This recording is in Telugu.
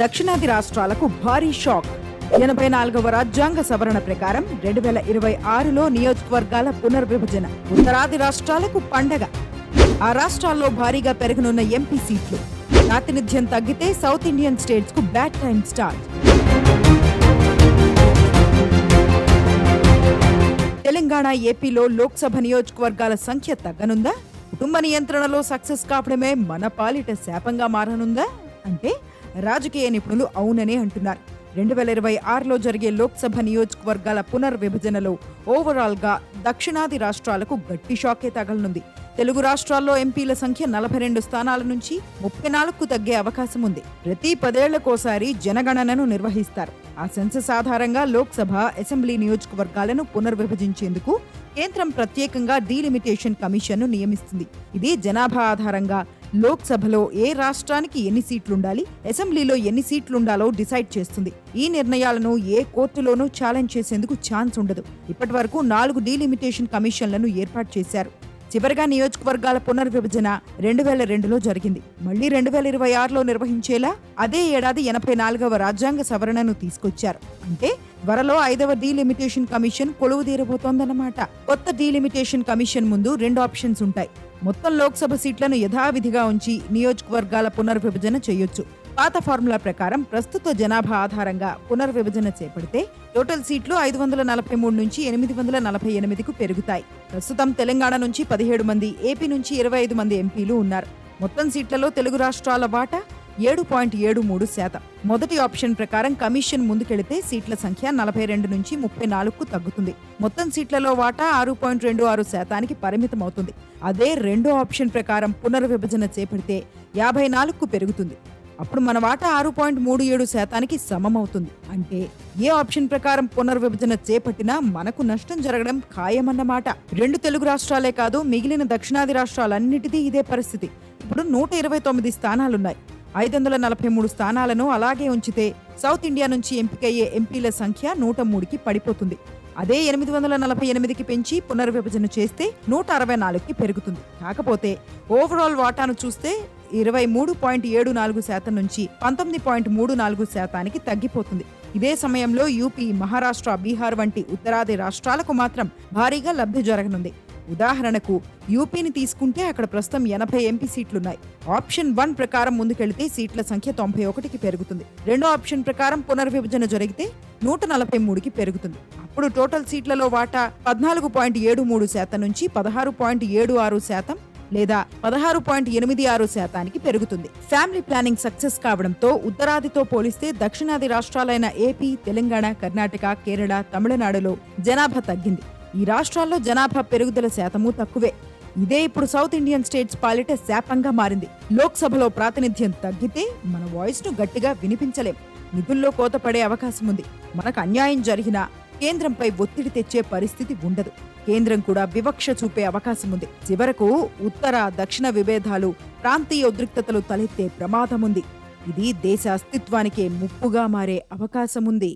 దక్షిణాది రాష్ట్రాలకు భారీ షాక్. ఎనభై నాలుగవ రాజ్యాంగ సవరణ ప్రకారం రెండు వేల ఇరవై ఆరులో నియోజకవర్గాల పునర్విభజన. ఉత్తరాది రాష్ట్రాలకు పండగ. ఆ రాష్ట్రాల్లో భారీగా పెరగనున్న ఎంపీ సీట్లు. ప్రాతినిధ్యం తగ్గితే సౌత్ ఇండియన్ స్టేట్స్కు బ్యాడ్ టైం స్టార్ట్. తెలంగాణ ఏపీలో లోక్సభ నియోజకవర్గాల సంఖ్య తగ్గనుందా? కుటుంబ నియంత్రణలో సక్సెస్ కావడమే మన పాలిట శాపంగా మారనుందా? అంటే రాజకీయ నిపుణులు అవుననే అంటున్నారు. రెండు వేల ఇరవై ఆరులో జరిగే లోక్సభ నియోజకవర్గాల పునర్విభజనలో ఓవరాల్గా దక్షిణాది రాష్ట్రాలకు గట్టి షాకే తగలనుంది. తెలుగు రాష్ట్రాల్లో ఎంపీల సంఖ్య నలభై రెండు స్థానాల నుంచి ముప్పై నాలుగుకు తగ్గే అవకాశం ఉంది. ప్రతి పదేళ్ళకోసారి జనగణనను నిర్వహిస్తారు. ఆ సెన్సస్ ఆధారంగా లోక్సభ అసెంబ్లీ నియోజకవర్గాలను పునర్విభజించేందుకు కేంద్రం ప్రత్యేకంగా డీలిమిటేషన్ కమిషన్ను నియమిస్తుంది. ఇది జనాభా ఆధారంగా లోక్సభలో ఏ రాష్ట్రానికి ఎన్ని సీట్లుండాలి అసెంబ్లీలో ఎన్ని సీట్లుండాలో డిసైడ్ చేస్తుంది. ఈ నిర్ణయాలను ఏ కోర్టులోనూ ఛాలెంజ్ చేసేందుకు ఛాన్స్ ఉండదు. ఇప్పటి వరకు నాలుగు డీలిమిటేషన్ కమిషన్లను ఏర్పాటు చేశారు. చివరిగా నియోజకవర్గాల పునర్విభజన రెండు వేల రెండులో జరిగింది. మళ్ళీ రెండు వేల ఇరవై ఆరులో నిర్వహించేలా అదే ఏడాది ఎనభై నాలుగవ రాజ్యాంగ సవరణను తీసుకొచ్చారు. అంటే త్వరలో ఐదవ డీలిమిటేషన్ కమిషన్ కొలువు తీరబోతోందన్నమాట. కొత్త డీలిమిటేషన్ కమిషన్ ముందు రెండు ఆప్షన్స్ ఉంటాయి. మొత్తం లోక్సభ సీట్లను యథావిధిగా ఉంచి నియోజకవర్గాల పునర్విభజన చేయొచ్చు. పాత ఫార్ములా ప్రకారం ప్రస్తుత జనాభా ఆధారంగా పునర్విభజన చేపడితే టోటల్ సీట్లు ఐదు వందల నలభై మూడు నుంచి ఎనిమిది వందల నలభై ఎనిమిదికు పెరుగుతాయి. ప్రస్తుతం తెలంగాణ నుంచి పదిహేడు మంది ఏపీ నుంచి ఇరవై ఐదు మంది ఎంపీలు ఉన్నారు. మొత్తం సీట్లలో తెలుగు రాష్ట్రాల వాటా ఏడు పాయింట్ ఏడు మూడు శాతం. మొదటి ఆప్షన్ ప్రకారం కమిషన్ ముందుకెళితే సీట్ల సంఖ్య నలభై రెండు నుంచి ముప్పై నాలుగుకు తగ్గుతుంది. మొత్తం సీట్లలో వాటా ఆరు పాయింట్ రెండు ఆరు శాతానికి పరిమితం అవుతుంది అదే రెండో ఆప్షన్ ప్రకారం పునర్విభజన చేపడితే యాభై నాలుగుకు పెరుగుతుంది. అప్పుడు మన వాటా ఆరు పాయింట్ మూడు ఏడు శాతానికి సమమవుతుంది. అంటే ఏ ఆప్షన్ ప్రకారం పునర్విభజన చేపట్టినా మనకు నష్టం జరగడం ఖాయమన్నమాట. రెండు తెలుగు రాష్ట్రాలే కాదు మిగిలిన దక్షిణాది రాష్ట్రాలన్నిటిది ఇదే పరిస్థితి. ఇప్పుడు నూట ఇరవై తొమ్మిది స్థానాలున్నాయి. ఐదు వందల నలభై మూడు స్థానాలను అలాగే ఉంచితే సౌత్ ఇండియా నుంచి ఎంపికయ్యే ఎంపీల సంఖ్య నూట మూడుకి పడిపోతుంది. అదే ఎనిమిది వందల నలభై ఎనిమిదికి పెంచి పునర్విభజన చేస్తే నూట అరవై నాలుగుకి పెరుగుతుంది. కాకపోతే ఓవరాల్ వాటాను చూస్తే ఇరవై మూడు పాయింట్ ఏడు నాలుగు శాతం నుంచి పంతొమ్మిది పాయింట్ మూడు నాలుగు శాతానికి తగ్గిపోతుంది. ఇదే సమయంలో యూపీ మహారాష్ట్ర బీహార్ వంటి ఉత్తరాది రాష్ట్రాలకు మాత్రం భారీగా లబ్ధి జరగనుంది. ఉదాహరణకు యూపీని తీసుకుంటే అక్కడ ప్రస్తుతం ఎనభై ఎంపీ సీట్లున్నాయి. ఆప్షన్ వన్ ప్రకారం ముందుకెళితే సీట్ల సంఖ్య తొంభై ఒకటికి పెరుగుతుంది. రెండో ఆప్షన్ ప్రకారం పునర్విభజన జరిగితే నూట నలభై మూడుకి పెరుగుతుంది. అప్పుడు టోటల్ సీట్లలో వాటా పద్నాలుగు పాయింట్ ఏడు మూడు శాతం నుంచి పదహారు పాయింట్ ఏడు ఆరు శాతం లేదా పదహారు పాయింట్ ఎనిమిది ఆరు శాతానికి పెరుగుతుంది. ఫ్యామిలీ ప్లానింగ్ సక్సెస్ కావడంతో ఉత్తరాదితో పోలిస్తే దక్షిణాది రాష్ట్రాలైన ఏపీ తెలంగాణ కర్ణాటక కేరళ తమిళనాడులో జనాభా తగ్గింది. ఈ రాష్ట్రాల్లో జనాభా పెరుగుదల శాతము తక్కువే. ఇదే ఇప్పుడు సౌత్ ఇండియన్ స్టేట్స్ పాలిట శాపంగా మారింది. లోక్సభలో ప్రాతినిధ్యం తగ్గితే మన వాయిస్ను గట్టిగా వినిపించలేం. నిధుల్లో కోతపడే అవకాశం ఉంది మనకు అన్యాయం జరిగినా కేంద్రంపై ఒత్తిడి తెచ్చే పరిస్థితి ఉండదు. కేంద్రం కూడా వివక్ష చూపే అవకాశం ఉంది. చివరకు ఉత్తర దక్షిణ విభేదాలు ప్రాంతీయ ఉద్రిక్తతలు తలెత్తే ప్రమాదం ఉంది. ఇది దేశ అస్తిత్వానికే ముప్పుగా మారే అవకాశముంది